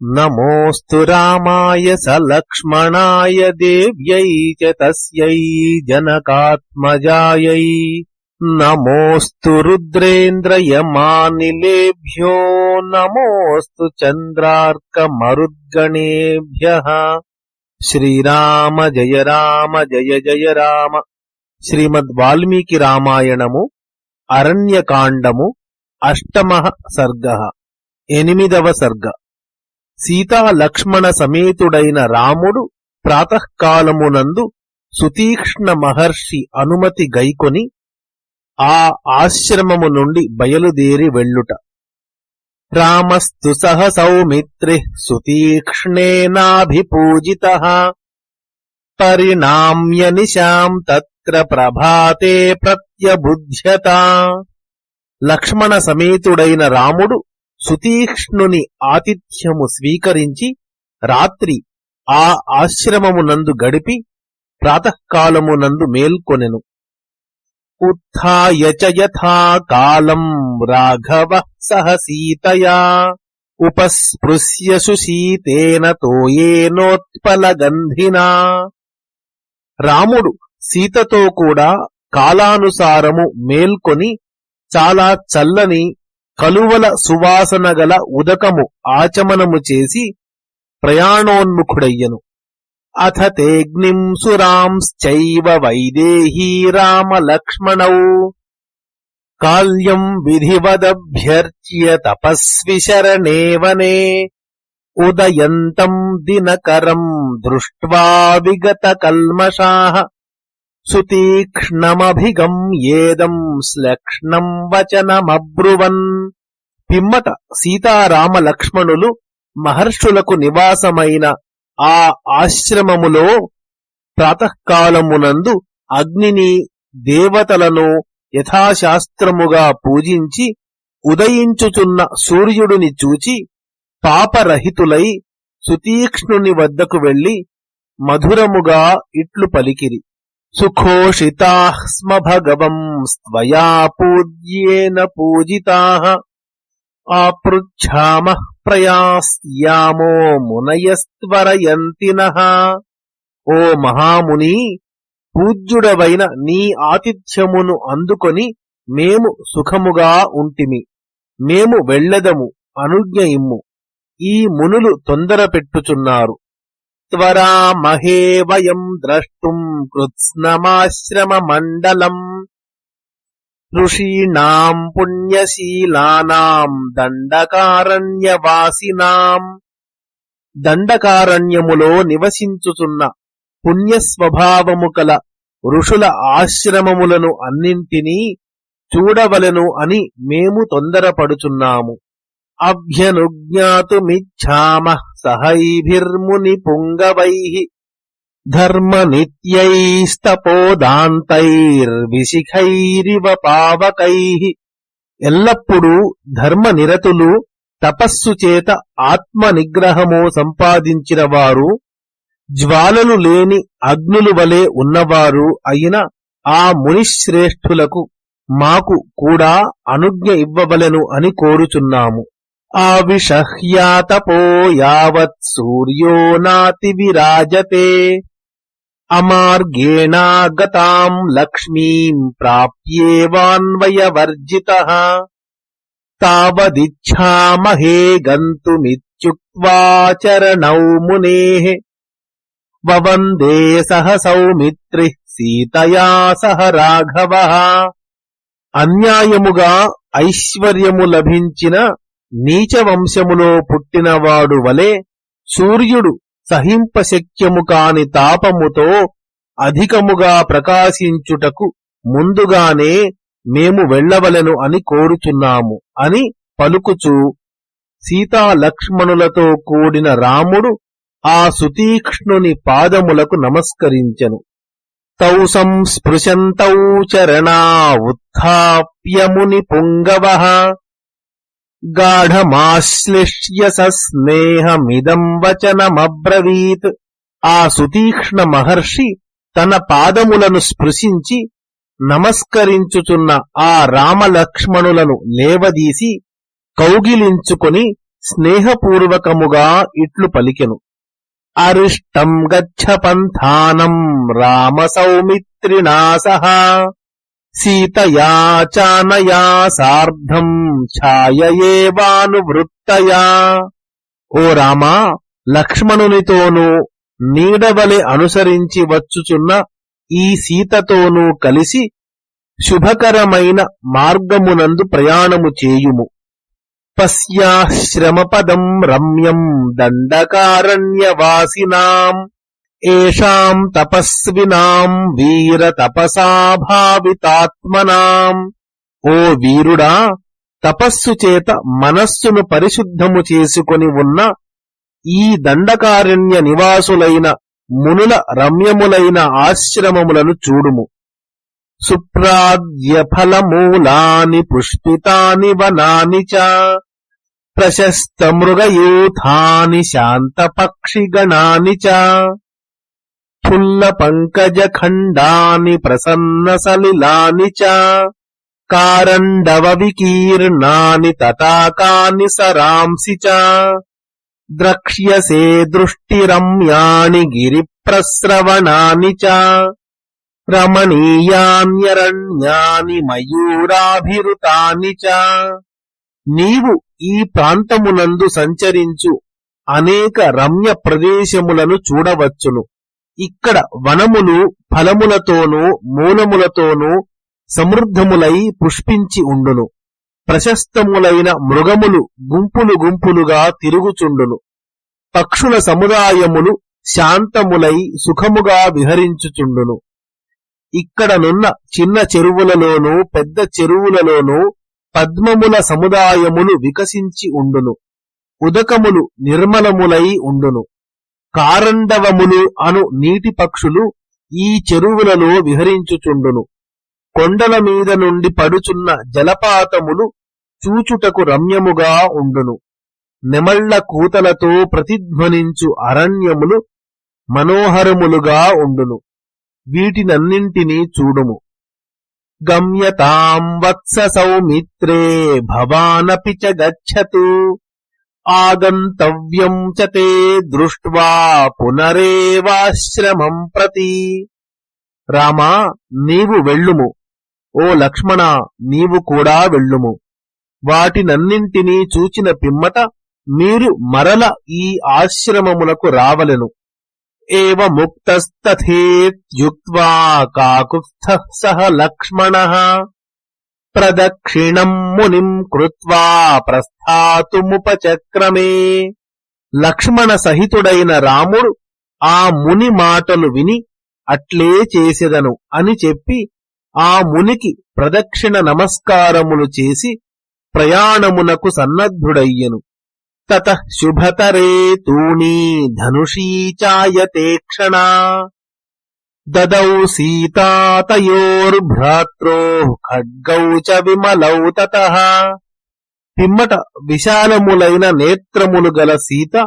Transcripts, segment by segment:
नमोऽस्तु रामाय सलक्ष्मणाय देव्यै च तस्यै जनकात्मजायै नमोऽस्तु रुद्रेन्द्रयमानिलेभ्यो नमोऽस्तु चन्द्रार्कमरुद्गणेभ्यः శ్రీరామ జయ రామ జయ జయ రామ శ్రీమద్ వాల్మీకి రామాయణము అరణ్యకాండము అష్టమ సర్గ ఎనిమిదవ సర్గ సీతాలక్ష్మణ సమేతుడైన రాముడు ప్రాతకాలమునందు సుతీక్ష్ణ మహర్షి అనుమతి గైకొని ఆ ఆశ్రమము నుండి బయలుదేరి వెళ్ళుట. రామస్తు సహ సౌమిత్రి సుతీక్ష్ణేనాభిపూజిత. పరిణామ్య నిశాం తత్ర ప్రభాతే ప్రత్యబుధ్యత. లక్ష్మణ సమేతుడైన రాముడు సుతీక్ష్ణుని ఆతిథ్యము స్వీకరించి రాత్రి ఆ ఆశ్రమమునందు గడిపి ప్రాతకాలమునందు మేల్కొనెను. ఉత్థాయ కాలం రాఘవ సహ సీతయా ఉపస్పృశ్య సుశీతేన తోయేనోత్పలగంధినా. రాముడు సీతతో కూడా కాలానుసారము మేల్కొని చాలా చల్లని కలువల సువాసన గల ఉదకము ఆచమనము చేసి ప్రయాణోన్ముఖుడయ్యను. అథ తేగ్నిం సురాంశ్చైవ వైదేహీ రామలక్ష్మణౌ. కాళ్యం విధివదభ్యర్చ్య తపస్వి శరణే వనే ఉదయంతం దినకరం దృష్ట్వా విగత కల్మషాః. సుతీక్ష్ణమభిగం ఏదం శ్లక్ష్ణం వచనమబ్రువన్ పిమ్మట సీతారామ లక్ష్మణులు మహర్షులకు నివాసమైన ఆ ఆశ్రమములో ప్రాతకాలమునందు అగ్నిని దేవతలను యథాశాస్త్రముగా పూజించి ఉదయించుచున్న సూర్యుడిని చూచి పాపరహితులై సుతీక్ష్ణుని వద్దకు వెళ్ళి మధురముగా ఇట్లు పలికిరి. సుఖోషితా స్మ భగవం స్వయా పూజ్యేన పూజితా ఆపృచ్ఛామ ప్రయాస్యామో మునయస్త్వరయంతి ఓ మహాముని పూజ్యుడవైన నీ ఆతిథ్యమును అందుకొని మేము సుఖముగా ఉంటిమి. మేము వెళ్ళదము అనుజ్ఞ ఇమ్ము. ఈ మునులు తొందర పెట్టుచున్నారు త్వరా మహే వయం ద్రష్టుం కృత్స్నమాశ్రమ మండలం ఋషీణాం పుణ్యశీలానాం దండకారణ్యవాసినాం దండకారణ్యములో నివసించుచున్న పుణ్యస్వభావము కల ఋషుల ఆశ్రమములను అన్నింటినీ చూడవలెను అని మేము తొందరపడుచున్నాము అభ్యనుజ్ఞాతుమిచ్ఛామ సహైభిర్ముని పుంగవై ధర్మ నిత్యైస్తపోదాంతైర్విశిఖైరివ పావకై ఎల్లప్పుడూ ధర్మనిరతులు తపస్సు చేత ఆత్మ నిగ్రహము సంపాదించిన వారు జ్వాలలు లేని అగ్నులు వలె ఉన్నవారు అయిన ఆ మునిశ్రేష్ఠులకు మాకు కూడా అనుజ్ఞ ఇవ్వవలెను అని కోరుచున్నాము. ఆవిషహ్యాతపో యావత్ సూర్యో నాతి విరాజతే అమార్గేణాగతాం లక్ష్మీం ప్రాప్యేవాన్వయవర్జిత తావదిచ్ఛామహే గంతుమిత్యుక్త్వా చరణౌ మునేః వవందే సహ సౌమిత్రి సీతయా సహ రాఘవ అన్యాయముగా ఐశ్వర్యము లభించిన నీచ వంశములో పుట్టినవాడు వలె సూర్యుడు సహింపశక్యము కాని తాపముతో అధికముగా ప్రకాశించుటకు ముందుగానే మేము వెళ్ళవలెను అని కోరుచున్నాము అని పలుకుచు సీతాలక్ష్మణులతో కూడిన రాముడు ఆ సుతీక్ష్ణుని పాదములకు నమస్కరించెను. తౌ సంస్పృశంతౌ చరణా ఉత్ప్యముని పుంగవ గాఢమాశ్లిష్య సస్నేహమిదం వచనమబ్రవీత్. ఆ సుతీక్ష్ణ మహర్షి తన పాదములను స్పృశించి నమస్కరించుచున్న ఆ రామలక్ష్మణులను లేవదీసి కౌగిలించుకొని స్నేహపూర్వకముగా ఇట్లు పలికెను. అరిష్టం గచ్చ పంథానం రామ సౌమిత్రిణా సహా సీతయా చానయా సార్ధం ఛాయయేవానువృత్తయా ఓ రామా లక్ష్మణునితోనూ నీడవలి అనుసరించి వచ్చుచున్న ఈ సీతతోనూ కలిసి శుభకరమైన మార్గమునందు ప్రయాణము చేయుము. పశ్యాశ్రమపదం రమ్యం దండకారణ్యవాసినాం. ఏషాం తపస్వినాం వీర తపసాభావితాత్మనాం ఓ వీరుడా తపస్సు చేత మనస్సును పరిశుద్ధము చేసుకొని ఉన్న ఈ దండకారణ్య నివాసులైన మునుల రమ్యములైన ఆశ్రమములను చూడుము. సుప్రాద్యఫలమూలాని పుష్పితాని వనాని చ ప్రశస్త మృగయూథాని శాంత పక్షిగణాని చ. ఫుల్ల పంకజ ఖండాని ప్రసన్న సలిలాని చ కారండవ వికీర్ణాని తటాకాని సరాంసి చ ద్రక్ష్యసే దృష్టిరమ్యాని గిరిప్రస్రవణాని చ రమణీయాన్యరణ్యాని మయూరాభిరుతాని చ. నీవు ఈ ప్రాంతమునందు సంచరించు అనేక రమ్య ప్రదేశములను చూడవచ్చును. ఇక్కడ వనములు ఫలములతోనూ మూలములతోనూ సమృద్ధములై పుష్పించి ఉండును. ప్రశస్తములైన మృగములు గుంపులు గుంపులుగా తిరుగుచుండును. పక్షుల సముదాయములు శాంతములై సుఖముగా విహరించుచుండును. ఇక్కడనున్న చిన్న చెరువులలోనూ పెద్ద చెరువులలోనూ పద్మముల సముదాయములు వికసించి ఉండును. ఉదకములు నిర్మలములై ఉండును. కారండవములు అను నీటి పక్షులు ఈ చెరువులలో విహరించుచుండును. కొండల మీద నుండి పడుచున్న జలపాతములు చూచుటకు రమ్యముగా ఉండును. నెమళ్ళ కూతలతో ప్రతిధ్వనించు అరణ్యములు మనోహరములుగా ఉండును. వీటినన్నింటినీ చూడుము. గమ్యతాం వత్స సౌమిత్రే భవానపి చ గచ్చతు. ఆగంతవ్యం చ తే దృష్ట్వా పునరేవాశ్రమం ప్రతి. రామా నీవు వెళ్ళుము. ఓ లక్ష్మణ నీవు కూడా వెళ్ళుము. వాటినన్నింటినీ చూచిన పిమ్మట మీరు మరల ఈ ఆశ్రమములకు రావలెను. ఏవ ముక్తస్తథేత్యుక్త్వా కాకుత్స్థ సహ లక్ష్మణ. ప్రదక్షిణం మునిం కృత్వా ప్రస్థాతుముపచక్రమే. లక్ష్మణ సహితుడైన రాముడు ఆ ముని మాటలు విని అట్లే చేసెదను అని చెప్పి ఆ మునికి ప్రదక్షిణ నమస్కారములు చేసి ప్రయాణమునకు సన్నద్ధుడయ్యను. తత శుభతరే తూణీ ధనుషీ చాయతే క్షణా. దదౌ సీతాతయోర్భ్రాత్రో ఖడ్గౌ చ విమలౌ తతః పిమ్మట విశాలములైన నేత్రములు గల సీత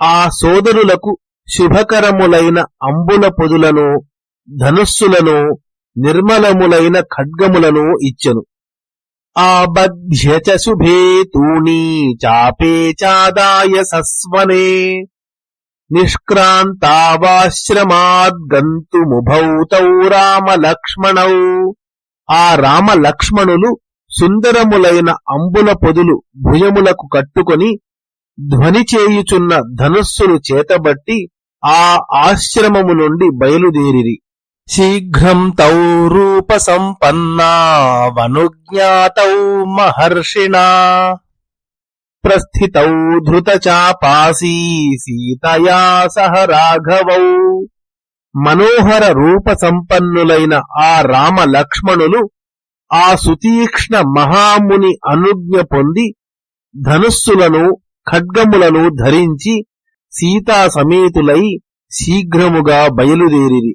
ఆ సోదరులకు శుభకరములైన అంబుల పొదులను ధనుస్సులను నిర్మలములైన ఖడ్గములను ఇచ్చెను. ఆబధ్య చ శుభే తూణీ చాపే చాదాయ సస్వనే. నిష్క్రాంతావాశ్రమాద్గంతుముభౌ తౌ రామలక్ష్మణౌ. ఆ రామలక్ష్మణులు సుందరములైన అంబుల పొదులు భుజములకు కట్టుకొని ధ్వని చేయుచున్న ధనుస్సులు చేతబట్టి ఆ ఆశ్రమము నుండి బయలుదేరిరి. శీఘ్రం తౌ రూప సంపన్నా వనుజ్ఞాతౌ మహర్షిణా ప్రస్థితౌ ధృతచాపాసీ సీతయా సహ రాఘవౌ. మనోహర రూప సంపన్నులైన ఆ రామ లక్ష్మణులు ఆ సుతీక్ష్ణ మహాముని అనుజ్ఞ పొంది ధనుస్సులను ఖడ్గములను ధరించి సీతా సమేతులై శీఘ్రముగా బయలుదేరిరి.